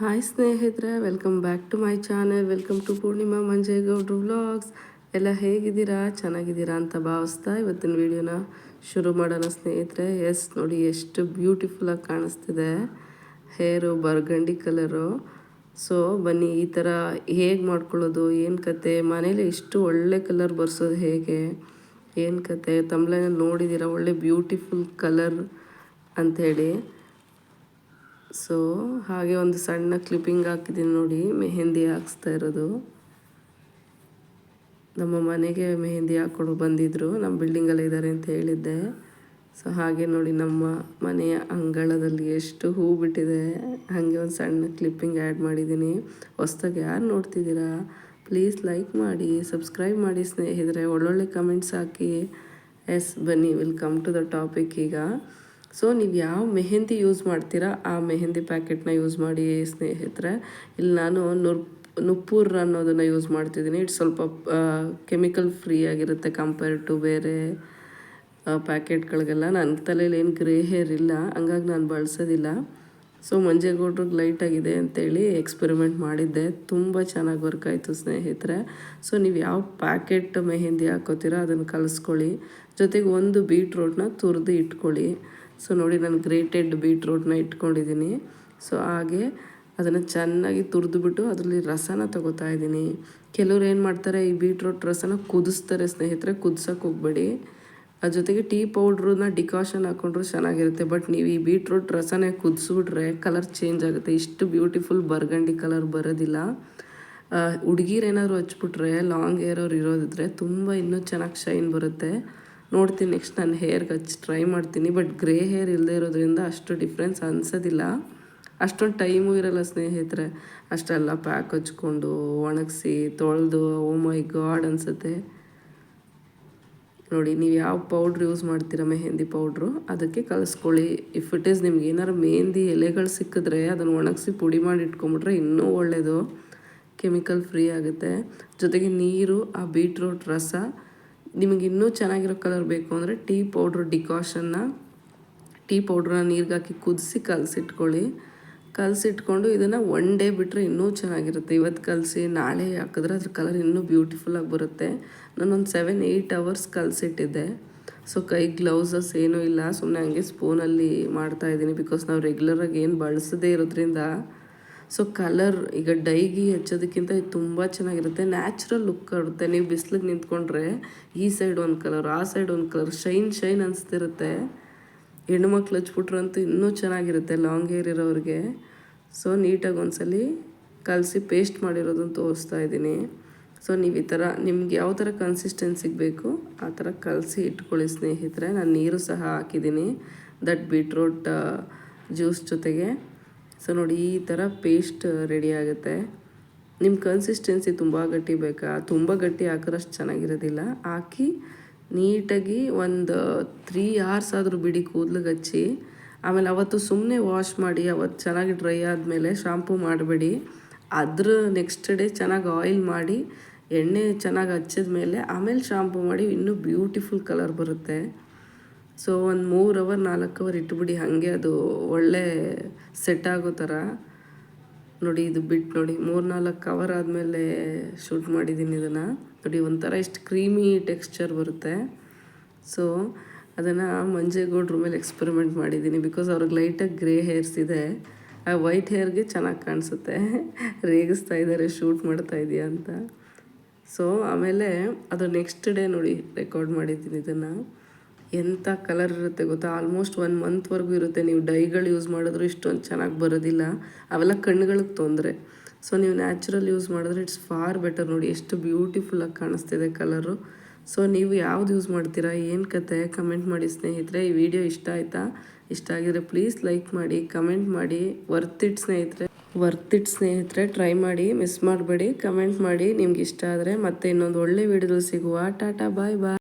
Hi ಸ್ನೇಹಿತರೆ. Welcome back to my channel welcome to Poornima Manjegowdru vlogs ಎಲ್ಲ ಹೇಗಿದ್ದೀರಾ? ಚೆನ್ನಾಗಿದ್ದೀರಾ ಅಂತ ಭಾವಿಸ್ತಾ ಇವತ್ತಿನ ವಿಡಿಯೋನ ಶುರು ಮಾಡೋಣ, ಸ್ನೇಹಿತರೆ. ಎಸ್ ನೋಡಿ, ಎಷ್ಟು ಬ್ಯೂಟಿಫುಲ್ಲಾಗಿ ಕಾಣಿಸ್ತಿದೆ. ಹೇರು ಬರ್ಗಂಡಿ ಕಲರು ಸೊ ಬನ್ನಿ, ಈ ಥರ ಹೇಗೆ ಮಾಡ್ಕೊಳ್ಳೋದು? ಏನು ಕತೆ? ಮನೇಲಿ ಇಷ್ಟು ಒಳ್ಳೆ ಕಲರ್ ಬರ್ಸೋದು ಹೇಗೆ? ಏನು ಕತೆ? ತಮ್ಲೈನಲ್ಲಿ ನೋಡಿದ್ದೀರಾ? ಒಳ್ಳೆ ಬ್ಯೂಟಿಫುಲ್ ಕಲರ್ ಅಂಥೇಳಿ ಸೊ ಹಾಗೆ ಒಂದು ಸಣ್ಣ ಕ್ಲಿಪ್ಪಿಂಗ್ ಹಾಕಿದ್ದೀನಿ ನೋಡಿ. ಮೆಹೆಂದಿ ಹಾಕ್ಸ್ತಾ ಇರೋದು. ನಮ್ಮ ಮನೆಗೆ ಮೆಹೆಂದಿ ಹಾಕ್ಕೊಂಡು ಬಂದಿದ್ದರು ನಮ್ಮ ಬಿಲ್ಡಿಂಗಲ್ಲಿ ಇದ್ದಾರೆ ಅಂತ ಹೇಳಿದ್ದೆ. ಸೊ ಹಾಗೆ ನೋಡಿ ನಮ್ಮ ಮನೆಯ ಅಂಗಳದಲ್ಲಿ ಎಷ್ಟು ಹೂ ಬಿಟ್ಟಿದೆ. ಹಾಗೆ ಒಂದು ಸಣ್ಣ ಕ್ಲಿಪ್ಪಿಂಗ್ ಆ್ಯಡ್ ಮಾಡಿದ್ದೀನಿ ಹೊಸ್ದಾಗಿ ಯಾರು ನೋಡ್ತಿದ್ದೀರಾ? ಪ್ಲೀಸ್ ಲೈಕ್ ಮಾಡಿ ಸಬ್ಸ್ಕ್ರೈಬ್ ಮಾಡಿ ಸ್ನೇಹಿತರೆ. ಒಳ್ಳೊಳ್ಳೆ ಕಮೆಂಟ್ಸ್ ಹಾಕಿ. ಎಸ್ ಬನ್ನಿ will come to the topic ಈಗ. ಸೊ ನೀವು ಯಾವ ಮೆಹೆಂದಿ ಯೂಸ್ ಮಾಡ್ತೀರಾ, ಆ ಮೆಹೆಂದಿ ಪ್ಯಾಕೆಟ್ನ ಯೂಸ್ ಮಾಡಿ ಸ್ನೇಹಿತರೆ. ಇಲ್ಲಿ ನಾನು ನುರ್, ನುಪ್ಪೂರ್ ಅನ್ನೋದನ್ನು ಯೂಸ್ ಮಾಡ್ತಿದ್ದೀನಿ. ಇಟ್ಸ್ ಸ್ವಲ್ಪ ಕೆಮಿಕಲ್ ಫ್ರೀ ಆಗಿರುತ್ತೆ ಕಂಪೇರ್ ಟು ಬೇರೆ ಪ್ಯಾಕೆಟ್ಗಳಿಗೆಲ್ಲ ನನ್ನ ತಲೆಯಲ್ಲಿ ಏನು ಗ್ರೇ ಹೇರ್ ಇಲ್ಲ, ಹಂಗಾಗಿ ನಾನು ಬಳಸೋದಿಲ್ಲ. ಸೊ ಮಂಜೇಗೌಡ್ರಿಗೆ ಲೈಟಾಗಿದೆ ಅಂತೇಳಿ ಎಕ್ಸ್ಪೆರಿಮೆಂಟ್ ಮಾಡಿದ್ದೆ. ತುಂಬ ಚೆನ್ನಾಗಿ ವರ್ಕ್ ಆಯಿತು ಸ್ನೇಹಿತರೆ. ಸೊ ನೀವು ಯಾವ ಪ್ಯಾಕೆಟ್ ಮೆಹೆಂದಿ ಹಾಕೋತೀರಾ, ಅದನ್ನು ಕಲಿಸ್ಕೊಳ್ಳಿ. ಜೊತೆಗೆ ಒಂದು ಬೀಟ್ರೋಟ್ನ ತುರಿದು ಇಟ್ಕೊಳ್ಳಿ. ಸೊ ನೋಡಿ ನಾನು ಗ್ರೇಟೆಡ್ ಬೀಟ್ರೋಟ್ನ ಇಟ್ಕೊಂಡಿದ್ದೀನಿ. ಸೊ ಹಾಗೆ ಅದನ್ನು ಚೆನ್ನಾಗಿ ತುರಿದುಬಿಟ್ಟು ಅದರಲ್ಲಿ ರಸನ ತಗೋತಾ ಇದ್ದೀನಿ. ಕೆಲವ್ರು ಏನು ಮಾಡ್ತಾರೆ, ಈ ಬೀಟ್ರೋಟ್ ರಸನ ಕುದಿಸ್ತಾರೆ ಸ್ನೇಹಿತರೆ, ಕುದಿಸೋಕೆ ಹೋಗ್ಬೇಡಿ. ಅದ್ರ ಜೊತೆಗೆ ಟೀ ಪೌಡ್ರನ್ನ ಡಿಕಾಷನ್ ಹಾಕೊಂಡ್ರು ಚೆನ್ನಾಗಿರುತ್ತೆ. ಬಟ್ ನೀವು ಈ ಬೀಟ್ರೋಟ್ ರಸನೇ ಕುದಿಸ್ಬಿಟ್ರೆ ಕಲರ್ ಚೇಂಜ್ ಆಗುತ್ತೆ. ಇಷ್ಟು ಬ್ಯೂಟಿಫುಲ್ ಬರ್ಗಂಡಿ ಕಲರ್ ಬರೋದಿಲ್ಲ. ಹುಡುಗಿರೇನಾದ್ರು ಹಚ್ಬಿಟ್ರೆ ಲಾಂಗ್ ಹೇರ್ ಅವ್ರು ಇರೋದಿದ್ರೆ ತುಂಬ ಇನ್ನೂ ಚೆನ್ನಾಗಿ ಶೈನ್ ಬರುತ್ತೆ. ನೋಡ್ತೀನಿ ನೆಕ್ಸ್ಟ್ ನಾನು ಹೇರ್ಗೆ ಹಚ್ಚಿ ಟ್ರೈ ಮಾಡ್ತೀನಿ ಬಟ್ ಗ್ರೇ ಹೇರ್ ಇಲ್ಲದೆ ಇರೋದ್ರಿಂದ ಅಷ್ಟು ಡಿಫ್ರೆನ್ಸ್ ಅನಿಸೋದಿಲ್ಲ. ಅಷ್ಟೊಂದು ಟೈಮು ಇರಲ್ಲ ಸ್ನೇಹಿತರೆ. ಅಷ್ಟೆಲ್ಲ ಪ್ಯಾಕ್ ಹಚ್ಕೊಂಡು ಒಣಗಿಸಿ ತೊಳೆದು ಓ ಮೈ ಗಾಡ್ ಅನಿಸುತ್ತೆ. ನೋಡಿ, ನೀವು ಯಾವ ಪೌಡ್ರ್ ಯೂಸ್ ಮಾಡ್ತೀರಾ ಮೆಹೆಂದಿ ಪೌಡ್ರು ಅದಕ್ಕೆ ಕಲಿಸ್ಕೊಳ್ಳಿ. ಇಫ್ ಇಟ್ ಈಸ್ ನಿಮ್ಗೆ ಏನಾರು ಮೆಹಂದಿ ಎಲೆಗಳು ಸಿಕ್ಕಿದ್ರೆ ಅದನ್ನು ಒಣಗಿಸಿ ಪುಡಿ ಮಾಡಿ ಇಟ್ಕೊಂಬಿಟ್ರೆ ಇನ್ನೂ ಒಳ್ಳೆಯದು ಕೆಮಿಕಲ್ ಫ್ರೀ ಆಗುತ್ತೆ. ಜೊತೆಗೆ ನೀರು, ಆ ಬೀಟ್ರೂಟ್ ರಸ ನಿಮಗೆ ಇನ್ನೂ ಚೆನ್ನಾಗಿರೋ ಕಲರ್ ಬೇಕು ಅಂದರೆ ಟೀ ಪೌಡ್ರ್ ಡಿಕಾಷನ್ನ, ಟೀ ಪೌಡ್ರನ್ನ ನೀರಿಗೆ ಹಾಕಿ ಕುದಿಸಿ ಕಲಸಿಟ್ಕೊಳ್ಳಿ. ಕಲಸಿಟ್ಕೊಂಡು ಇದನ್ನು ಒನ್ ಡೇ ಬಿಟ್ಟರೆ ಇನ್ನೂ ಚೆನ್ನಾಗಿರುತ್ತೆ. ಇವತ್ತು ಕಲಸಿ, ನಾಳೆ ಹಾಕಿದ್ರೆ ಅದ್ರ ಕಲರ್ ಇನ್ನೂ ಬ್ಯೂಟಿಫುಲ್ಲಾಗಿ ಬರುತ್ತೆ. ನಾನೊಂದು ಸೆವೆನ್, ಏಯ್ಟ್ ಅವರ್ಸ್ ಕಲಸಿಟ್ಟಿದ್ದೆ. ಸೊ ಕೈ ಗ್ಲೌಸಸ್ ಏನೂ ಇಲ್ಲ. ಸುಮ್ಮನೆ ಹಂಗೆ ಸ್ಪೂನಲ್ಲಿ ಮಾಡ್ತಾಯಿದ್ದೀನಿ ಬಿಕಾಸ್ ನಾವು ರೆಗ್ಯುಲರಾಗಿ ಏನು ಬಳಸದೇ ಇರೋದ್ರಿಂದ ಸೊ ಕಲರ್ ಈಗ ಡೈಗಿ ಹಚ್ಚೋದಕ್ಕಿಂತ ಇದು ತುಂಬ ಚೆನ್ನಾಗಿರುತ್ತೆ. ನ್ಯಾಚುರಲ್ ಲುಕ್ ಕೊಡುತ್ತೆ ನೀವು ಬಿಸಿಲಿಗೆ ನಿಂತ್ಕೊಂಡ್ರೆ ಈ ಸೈಡ್ ಒಂದು ಕಲರ್ ಆ ಸೈಡ್ ಒಂದು ಕಲರ್ ಶೈನ್ ಶೈನ್ ಅನಿಸ್ತಿರುತ್ತೆ. ಹೆಣ್ಮಕ್ಳು ಹಚ್ಬಿಟ್ರಂತೂ ಇನ್ನೂ ಚೆನ್ನಾಗಿರುತ್ತೆ ಲಾಂಗ್ ಹೇರ್ ಇರೋರಿಗೆ ಸೊ ನೀಟಾಗಿ ಒಂದ್ಸಲಿ ಕಲಸಿ ಪೇಸ್ಟ್ ಮಾಡಿರೋದನ್ನು ತೋರಿಸ್ತಾ ಇದ್ದೀನಿ. ಸೊ ನೀವು ಈ ಥರ ನಿಮ್ಗೆ ಯಾವ ಥರ ಕನ್ಸಿಸ್ಟೆನ್ಸಿಗೆ ಬೇಕು ಆ ಥರ ಕಲಸಿ ಇಟ್ಕೊಳ್ಳಿ ಸ್ನೇಹಿತರೆ. ನಾನು ನೀರು ಸಹ ಹಾಕಿದ್ದೀನಿ. ದಟ್ ಬೀಟ್ರೂಟ್ ಜ್ಯೂಸ್ ಜೊತೆಗೆ. ಸೊ ನೋಡಿ, ಈ ಥರ ಪೇಸ್ಟ್ ರೆಡಿ ಆಗುತ್ತೆ. ನಿಮ್ಮ ಕನ್ಸಿಸ್ಟೆನ್ಸಿ ತುಂಬ ಗಟ್ಟಿ ಬೇಕಾ? ತುಂಬ ಗಟ್ಟಿ ಹಾಕಿದ್ರಷ್ಟು ಚೆನ್ನಾಗಿರೋದಿಲ್ಲ. ಹಾಕಿ ನೀಟಾಗಿ ಒಂದು ತ್ರೀ ಅವರ್ಸ್ ಆದರೂ ಬಿಡಿ ಕೂದಲಿಗೆ ಹಚ್ಚಿ ಆಮೇಲೆ ಅವತ್ತು ಸುಮ್ಮನೆ ವಾಶ್ ಮಾಡಿ, ಅವತ್ತು ಚೆನ್ನಾಗಿ ಡ್ರೈ ಆದಮೇಲೆ ಶಾಂಪೂ ಮಾಡಬೇಡಿ. ಅದ್ರ ನೆಕ್ಸ್ಟ್ ಡೇ ಚೆನ್ನಾಗಿ ಆಯಿಲ್ ಮಾಡಿ, ಎಣ್ಣೆ ಚೆನ್ನಾಗಿ ಹಚ್ಚಿದ ಮೇಲೆ ಆಮೇಲೆ ಶಾಂಪೂ ಮಾಡಿ, ಇನ್ನೂ ಬ್ಯೂಟಿಫುಲ್ ಕಲರ್ ಬರುತ್ತೆ. ಸೊ ಒಂದು ಮೂರು ಅವರ್, ನಾಲ್ಕು ಅವರ್ ಇಟ್ಬಿಡಿ, ಹಾಗೆ ಅದು ಒಳ್ಳೆ ಸೆಟ್ ಆಗೋ ಥರ ನೋಡಿ, ಇದು ಬಿಟ್ಟು ನೋಡಿ, ಮೂರು ನಾಲ್ಕು ಅವರ್ ಆದಮೇಲೆ ಶೂಟ್ ಮಾಡಿದ್ದೀನಿ ಇದನ್ನು. ನೋಡಿ, ಒಂಥರ ಇಷ್ಟು ಕ್ರೀಮಿ ಟೆಕ್ಸ್ಚರ್ ಬರುತ್ತೆ. ಸೊ ಅದನ್ನು ಮಂಜೇಗೌಡ್ರ ಮೇಲೆ ಎಕ್ಸ್ಪೆರಿಮೆಂಟ್ ಮಾಡಿದ್ದೀನಿ ಬಿಕಾಸ್ ಅವ್ರಿಗೆ ಲೈಟಾಗಿ ಗ್ರೇ ಹೇರ್ಸ್ ಇದೆ. ಆ ವೈಟ್ ಹೇರ್ಗೆ ಚೆನ್ನಾಗಿ ಕಾಣಿಸುತ್ತೆ. ರೇಗಿಸ್ತಾ ಇದ್ದಾರೆ ಶೂಟ್ ಮಾಡ್ತಾ ಇದೆಯಾ ಅಂತ. ಸೊ ಆಮೇಲೆ ಅದು ನೆಕ್ಸ್ಟ್ ಡೇ ನೋಡಿ ರೆಕಾರ್ಡ್ ಮಾಡಿದ್ದೀನಿ ಇದನ್ನು. ಎಂಥ ಕಲರ್ ಇರುತ್ತೆ ಗೊತ್ತಾ? ಆಲ್ಮೋಸ್ಟ್ ಒನ್ ಮಂತ್ವರೆಗೂ ಇರುತ್ತೆ. ನೀವು ಡೈಗಳು ಯೂಸ್ ಮಾಡಿದ್ರು ಇಷ್ಟೊಂದು ಚೆನ್ನಾಗಿ ಬರೋದಿಲ್ಲ. ಅವೆಲ್ಲ ಕಣ್ಣುಗಳಿಗೆ ತೊಂದರೆ. ಸೊ ನೀವು ನ್ಯಾಚುರಲ್ ಯೂಸ್ ಮಾಡಿದ್ರೆ ಇಟ್ಸ್ ಫಾರ್ ಬೆಟರ್ ನೋಡಿ. ಎಷ್ಟು ಬ್ಯೂಟಿಫುಲ್ಲಾಗಿ ಕಾಣಿಸ್ತಿದೆ ಕಲರು ಸೊ ನೀವು ಯಾವ್ದು ಯೂಸ್ ಮಾಡ್ತೀರಾ? ಏನು ಕತೆ? ಕಮೆಂಟ್ ಮಾಡಿ ಸ್ನೇಹಿತರೆ. ಈ ವಿಡಿಯೋ ಇಷ್ಟ ಆಯಿತಾ? ಇಷ್ಟ ಆಗಿದ್ರೆ ಪ್ಲೀಸ್ ಲೈಕ್ ಮಾಡಿ ಕಮೆಂಟ್ ಮಾಡಿ. ವರ್ತ್ ಇಟ್ ಸ್ನೇಹಿತರೆ. ವರ್ತ್ ಇಟ್ ಸ್ನೇಹಿತರೆ. ಟ್ರೈ ಮಾಡಿ. ಮಿಸ್ ಮಾಡಬೇಡಿ. ಕಮೆಂಟ್ ಮಾಡಿ. ನಿಮ್ಗೆ ಇಷ್ಟ ಆದರೆ ಮತ್ತೆ ಇನ್ನೊಂದು ಒಳ್ಳೆ ವಿಡಿಯೋದಲ್ಲಿ ಸಿಗುವ. ಟಾಟಾ ಬಾಯ್ ಬಾಯ್